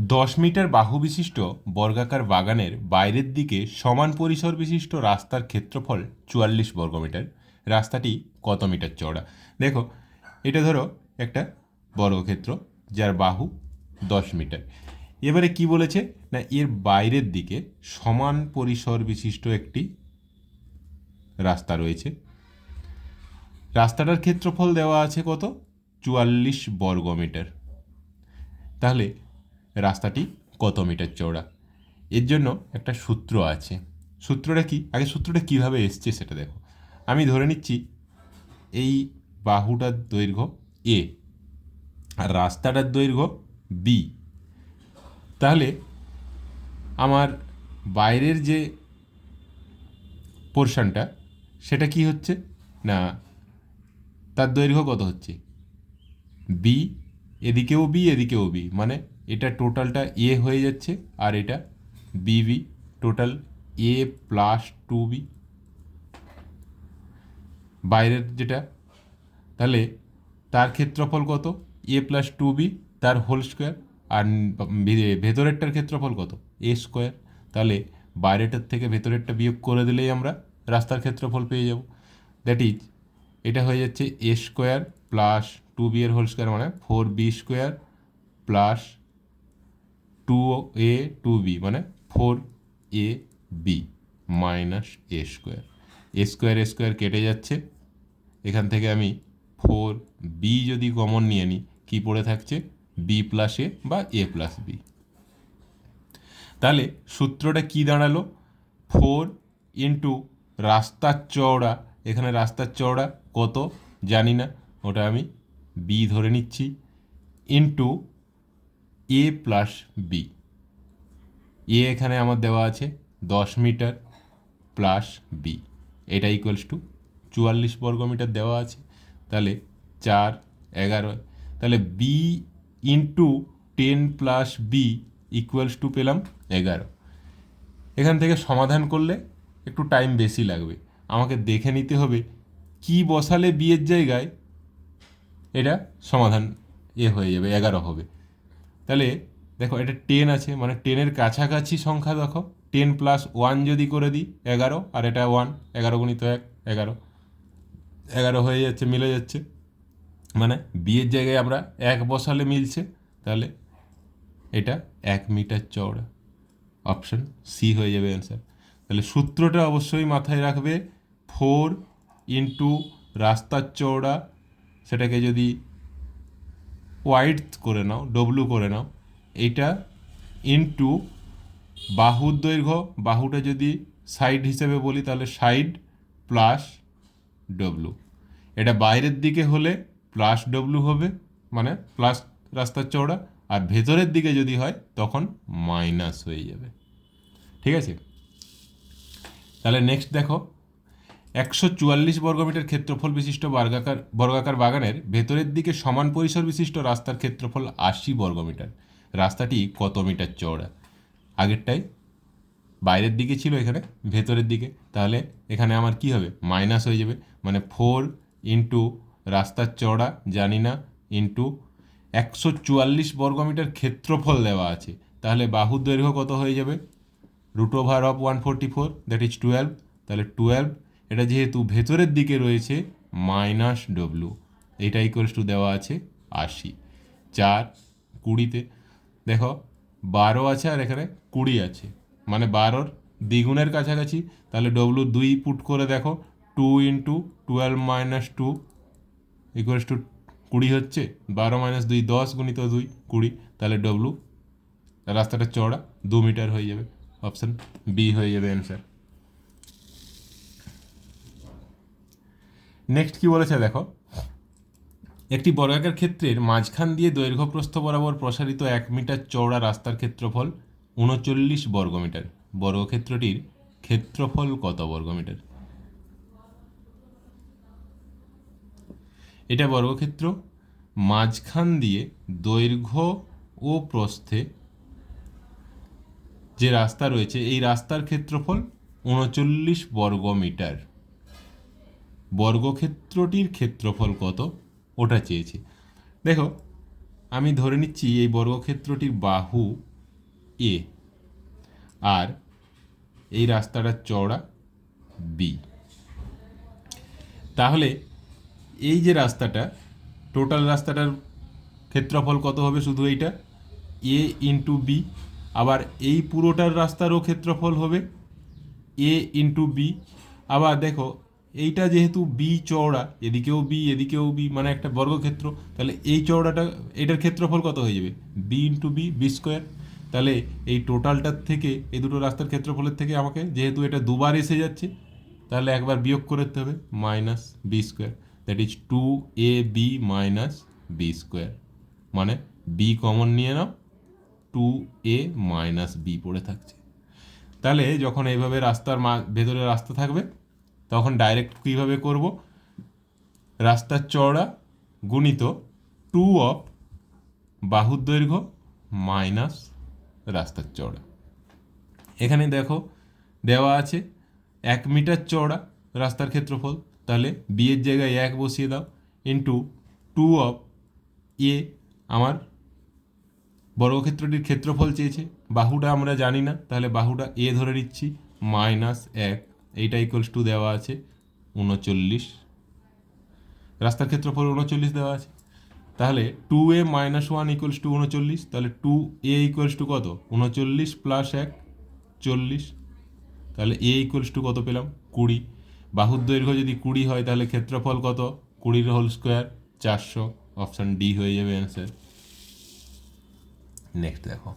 দশ মিটার বাহু বিশিষ্ট বর্গাকার বাগানের বাইরের দিকে সমান পরিসর বিশিষ্ট রাস্তার ক্ষেত্রফল চুয়াল্লিশ বর্গমিটার। রাস্তাটি কত মিটার চওড়া? দেখো, এটা ধরো একটা বর্গক্ষেত্র যার বাহু দশ মিটার। এবারে কি বলেছে? না, এর বাইরের দিকে সমান পরিসর বিশিষ্ট একটি রাস্তা রয়েছে। রাস্তাটার ক্ষেত্রফল দেওয়া আছে কত? চুয়াল্লিশ বর্গমিটার। তাহলে রাস্তাটি কত মিটার চওড়া? এর জন্য একটা সূত্র আছে। সূত্রটা কি? আগে সূত্রটা কীভাবে এসছে সেটা দেখো। আমি ধরে নিচ্ছি এই বাহুটার দৈর্ঘ্য এ আর রাস্তাটার দৈর্ঘ্য বি তাহলে আমার বাইরের যে পোর্শনটা সেটা কি হচ্ছে? না, তার দৈর্ঘ্য কত হচ্ছে? বি এদিকেও বি এদিকেও বি মানে এটা টোটালটা এ হয়ে যাচ্ছে আর এটা বিবি total A plus two B বাইরের যেটা, তাহলে তার ক্ষেত্রফল কত? এ প্লাস টু বি তার হোল স্কোয়ার আর ভেতরেরটার ক্ষেত্রফল কত? এ স্কোয়ার তাহলে বাইরেটার থেকে ভেতরেরটা বিয়োগ করে দিলেই আমরা রাস্তার ক্ষেত্রফল পেয়ে যাব। দ্যাট ইজ এটা হয়ে যাচ্ছে A square plus two B এর হোল স্কোয়ার মানে four B square plus two A two B মানে four A B minus A square A square A square কেটে যাচ্ছে। এখান থেকে আমি ফোর বি যদি কমন নিয়ে নিই, কী পড়ে থাকছে? বি প্লাস এ বা এ প্লাস বি তাহলে সূত্রটা কি দাঁড়াল? ফোর ইন্টু রাস্তার চওড়া। এখানে রাস্তার চওড়া কত? জানি না। ওটা আমি বি ধরে নিচ্ছি। Into A plus B A এখানে আমার দেওয়া আছে দশ মিটার প্লাস বি এটা ইকুয়ালস টু চুয়াল্লিশ বর্গমিটার দেওয়া আছে। তাহলে চার, এগারো। তাহলে B into ten plus B equals to পেলাম এগারো। এখান থেকে সমাধান করলে একটু টাইম বেশি লাগবে। আমাকে দেখে নিতে হবে কি বসালে বিয়ের জায়গায় এটা সমাধান এ হয়ে যাবে, এগারো হবে। তাহলে দেখো এটা টেন আছে মানে টেনের কাছাকাছি সংখ্যা দেখো। টেন প্লাস ওয়ান যদি করে দিই, এগারো, আর এটা ওয়ান এগারো গুণিত এক, এগারো। এগারো হয়ে যাচ্ছে, মিলে যাচ্ছে। মানে বিয়ের জায়গায় আমরা এক বসালে মিলছে, তাহলে এটা এক মিটার চওড়া। অপশন সি হয়ে যাবে অ্যান্সার তাহলে সূত্রটা অবশ্যই মাথায় রাখবে ফোর ইন্টু রাস্তার চওড়া, সেটাকে যদি ওয়াইড করে নাও ডব্লু করে নাও এইটা ইন্টু বাহুর দৈর্ঘ্য, বাহুটা যদি সাইড হিসেবে বলি তাহলে সাইড প্লাস ডব্লু এটা বাইরের দিকে হলে প্লাস ডব্লু হবে মানে প্লাস রাস্তার চওড়া, আর ভেতরের দিকে যদি হয় তখন মাইনাস হয়ে যাবে। ঠিক আছে? তাহলে নেক্সট দেখো একশো চুয়াল্লিশ বর্গমিটার ক্ষেত্রফল বিশিষ্ট বর্গাকার বর্গাকার বাগানের ভেতরের দিকে সমান পরিসর বিশিষ্ট রাস্তার ক্ষেত্রফল আশি বর্গমিটার রাস্তাটি কত মিটার চওড়া? আগেরটাই। বাইরের দিকে ছিল এখানে, ভেতরের দিকে। তাহলে এখানে আমার কি হবে? মাইনাস হয়ে যাবে। মানে ফোর ইন্টু রাস্তার চওড়া, জানি না, ইন্টু একশো চুয়াল্লিশ বর্গমিটার ক্ষেত্রফল দেওয়া আছে। তাহলে বাহুর দৈর্ঘ্য কত হয়ে যাবে? Root over of one forty four, that is twelve. তাহলে টুয়েলভ এটা যেহেতু ভেতরের দিকে রয়েছে, মাইনাস ডব্লু এটা ইকুয়ালস টু দেওয়া আছে আশি। চার, কুড়িতে। দেখো, বারো আছে আর এখানে কুড়ি আছে। মানে বারোর দ্বিগুণের কাছাকাছি, তাহলে ডব্লু দুই পুট করে দেখো two into twelve minus two equals to কুড়ি হচ্ছে, বারো মাইনাস দুই, দশ গুণিত দুই, কুড়ি। তাহলে ডব্লু রাস্তাটা চওড়া, দু মিটার হয়ে যাবে। অপশান বি হয়ে যাবে অ্যান্সার নেক্সট কি বলেছে দেখো? একটি বর্গাকার ক্ষেত্রের মাঝখান দিয়ে দৈর্ঘ্য প্রস্থ বরাবর প্রসারিত এক মিটার চওড়া রাস্তার ক্ষেত্রফল উনচল্লিশ বর্গমিটার। বর্গক্ষেত্রটির ক্ষেত্রফল কত বর্গমিটার? এটা বর্গক্ষেত্র। মাঝখান দিয়ে দৈর্ঘ্য ও প্রস্থে যে রাস্তা রয়েছে, এই রাস্তার ক্ষেত্রফল উনচল্লিশ বর্গমিটার। বর্গক্ষেত্রটির ক্ষেত্রফল কত? ওটা চেয়েছে। দেখো, আমি ধরে নিচ্ছি এই বর্গক্ষেত্রটির বাহু এ আর এই রাস্তাটার চওড়া বি তাহলে এই যে রাস্তাটা, টোটাল রাস্তাটার ক্ষেত্রফল কত হবে শুধু এইটা? এ ইন্টু বি আবার এই পুরোটার রাস্তারও ক্ষেত্রফল হবে এ ইন্টু বি আবার দেখো এইটা যেহেতু বি চওড়া, এদিকেও বি এদিকেও বি মানে একটা বর্গক্ষেত্র, তাহলে এই চওড়াটা, এটার ক্ষেত্রফল কত হয়ে যাবে? B into B B square তাহলে এই টোটালটার থেকে, এই দুটো রাস্তার ক্ষেত্রফলের থেকে আমাকে, যেহেতু এটা দুবার এসে যাচ্ছে, তাহলে একবার বিয়োগ করতে হবে minus B square that is two A B minus B square মানে বি কমন নিয়ে নাও টু এ মাইনাস বি পড়ে থাকছে। তাহলে যখন এইভাবে রাস্তার ভেতরে রাস্তা থাকবে তখন ডাইরেক্ট কীভাবে করব? রাস্তার চওড়া গুণিত টু অফ বাহুর দৈর্ঘ্য মাইনাস রাস্তার চওড়া। এখানে দেখো, দেওয়া আছে এক মিটার চওড়া রাস্তার ক্ষেত্রফল। তাহলে বি এর জায়গায় এক বসিয়ে দাও ইন্টু টু অফ এ আমার বর্গক্ষেত্রটির ক্ষেত্রফল চেয়েছে। বাহুটা আমরা জানি না, তাহলে বাহুটা এ ধরে নিচ্ছি মাইনাস এক। এইটা ইকুয়ালস টু দেওয়া আছে, উনচল্লিশ। রাস্তার ক্ষেত্রফল উনচল্লিশ দেওয়া আছে। তাহলে two A minus one equals to উনচল্লিশ, তাহলে টু এ ইকুয়ালস টু কত? উনচল্লিশ প্লাস এক, চল্লিশ। তাহলে এ ইকুয়ালস টু কত পেলাম? কুড়ি। বাহুর দৈর্ঘ্য যদি কুড়ি হয়, তাহলে ক্ষেত্রফল কত? কুড়ির হোল স্কোয়ার চারশো। অপশান ডি হয়ে যাবে অ্যান্সার নেক্সট দেখো।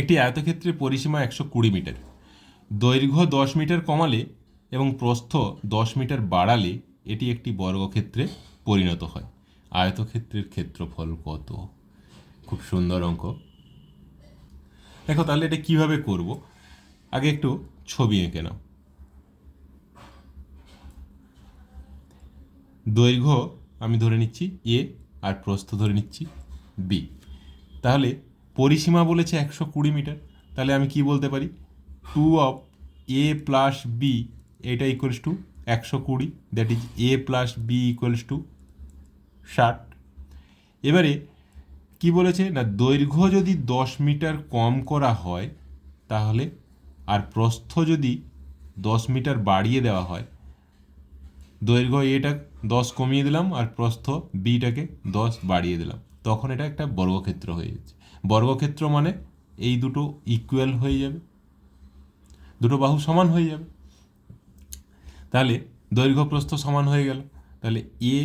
একটি আয়তক্ষেত্রের পরিসীমা একশো কুড়ি মিটার দৈর্ঘ্য দশ মিটার কমালে এবং প্রস্থ দশ মিটার বাড়ালে এটি একটি বর্গক্ষেত্রে পরিণত হয়। আয়তক্ষেত্রের ক্ষেত্রফল কত? খুব সুন্দর অঙ্ক। দেখো, তাহলে এটা কীভাবে করব? আগে একটু ছবি এঁকে নাও। দৈর্ঘ্য আমি ধরে নিচ্ছি এ আর প্রস্থ ধরে নিচ্ছি বি। তাহলে পরিসীমা বলেছে একশো কুড়ি মিটার। তাহলে আমি কি বলতে পারি? Two of A plus B এটা ইকুয়ালস টু একশো কুড়ি that is A plus B equals to ষাট। এবারে কি বলেছে? না, দৈর্ঘ্য যদি দশ মিটার কম করা হয়, তাহলে আর প্রস্থ যদি দশ মিটার বাড়িয়ে দেওয়া হয়, দৈর্ঘ্য এটা দশ কমিয়ে দিলাম আর প্রস্থ বিটাকে দশ বাড়িয়ে দিলাম। তখন এটা একটা বর্গক্ষেত্র হয়ে যাচ্ছে। বর্গক্ষেত্র মানে এই দুটো ইকুয়াল হয়ে যাবে। দুটো বাহু সমান হয়ে যাবে। তাহলে দৈর্ঘ্য প্রস্থ সমান হয়ে গেল। তাহলে A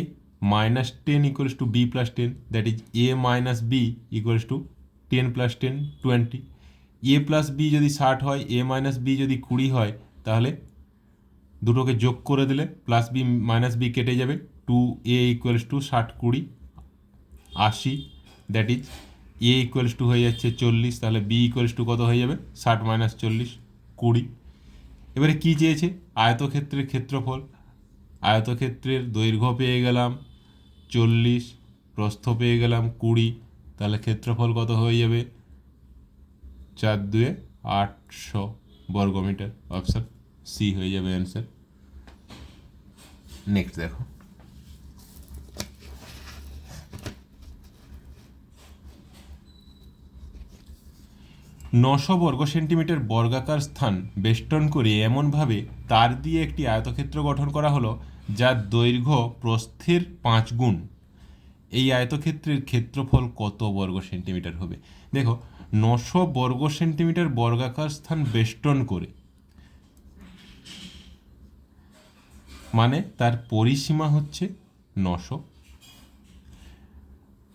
minus ten equals to B plus ten that is A minus B equals to ten plus ten twenty A plus B যদি ষাট হয় এ মাইনাস বি যদি কুড়ি হয়, তাহলে দুটোকে যোগ করে দিলে প্লাস বি মাইনাস বি কেটে যাবে। টু এ ইকুয়ালস টু ষাট কুড়ি, আশি that is A equals to হয়ে যাচ্ছে চল্লিশ, তাহলে বি ইকুয়ালস টু কত হয়ে যাবে? ষাট মাইনাস চল্লিশ। কুড়ি এবারে কী চেয়েছে? আয়তক্ষেত্রের ক্ষেত্রফল। আয়তক্ষেত্রের দৈর্ঘ্য পেয়ে গেলাম চল্লিশ, প্রস্থ পেয়ে গেলাম কুড়ি, তাহলে ক্ষেত্রফল কত হয়ে যাবে? চার দুয়ে আটশো বর্গমিটার। অপশান সি হয়ে যাবে অ্যান্সার। নেক্সট দেখো। নশো বর্গ সেন্টিমিটার বর্গাকার স্থান বেষ্টন করে এমনভাবে তার দিয়ে একটি আয়তক্ষেত্র গঠন করা হলো, যার দৈর্ঘ্য প্রস্থের পাঁচ গুণ। এই আয়তক্ষেত্রের ক্ষেত্রফল কত বর্গ সেন্টিমিটার হবে? দেখো, নশো বর্গ সেন্টিমিটার বর্গাকার স্থান বেষ্টন করে মানে তার পরিসীমা হচ্ছে নশো।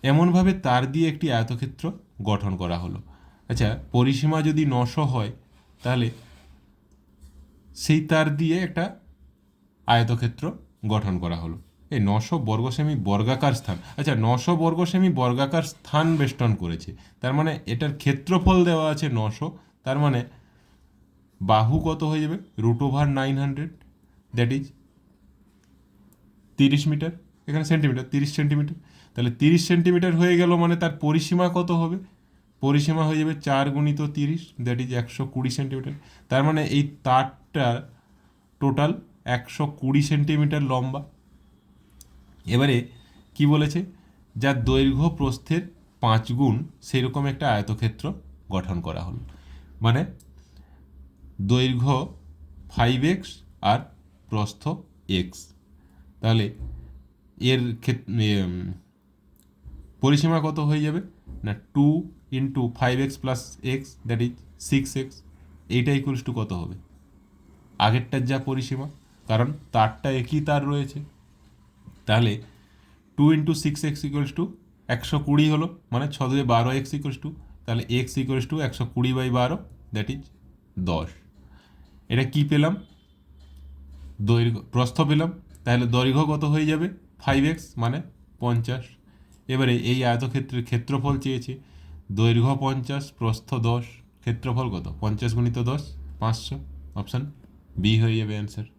এমনভাবে তার দিয়ে একটি আয়তক্ষেত্র গঠন করা হলো। আচ্ছা পরিসীমা যদি নশো হয়, তাহলে সেই তার দিয়ে একটা আয়তক্ষেত্র গঠন করা হলো। এই নশো বর্গ সেমি বর্গাকার স্থান। আচ্ছা নশো বর্গ সেমি বর্গাকার স্থান বেষ্টন করেছে। তার মানে এটার ক্ষেত্রফল দেওয়া আছে নশো। তার মানে বাহু কত হয়ে যাবে? Root over nine hundred. That is তিরিশ মিটার। এখানে সেন্টিমিটার, তিরিশ সেন্টিমিটার। তাহলে তিরিশ সেন্টিমিটার হয়ে গেল মানে তার পরিসীমা কত হবে? পরিসীমা হয়ে যাবে চার গুণিত তিরিশ দ্যাট ইজ একশো কুড়ি সেন্টিমিটার তার মানে এই তারটার টোটাল একশো কুড়ি সেন্টিমিটার লম্বা। এবারে কি বলেছে? যার দৈর্ঘ্য প্রস্থের পাঁচ গুণ, সেরকম একটা আয়তক্ষেত্র গঠন করা হলো। মানে দৈর্ঘ্য ফাইভ এক্স আর প্রস্থ এক্স তাহলে এর ক্ষেত্রে পরিসীমা কত হয়ে যাবে? না two into five X plus X that is six X এইটা ইকুয়ালস টু কত হবে? আগেরটার যা পরিসীমা, কারণ তারটা একই তার রয়েছে। তাহলে two into six X equals to একশো কুড়ি হলো মানে ছ দুয়ে বারো এক্স ইকুয়ালস টু তাহলে এক্স ইকুয়ালস টু একশো কুড়ি বাই বারো দ্যাট ইজ দশ। এটা কি পেলাম? দৈর্ঘ্য, প্রস্থ পেলাম, তাহলে দৈর্ঘ্য কত হয়ে যাবে? ফাইভ এক্স মানে পঞ্চাশ। এবারে এই আয়তক্ষেত্রের ক্ষেত্রফল চেয়েছে দৈর্ঘ্য পঞ্চাশ, প্রস্থ দশ, ক্ষেত্রফল কত? পঞ্চাশ গুণিত দশ, পাঁচশো, অপশান বি হয়ে যাবে অ্যান্সার।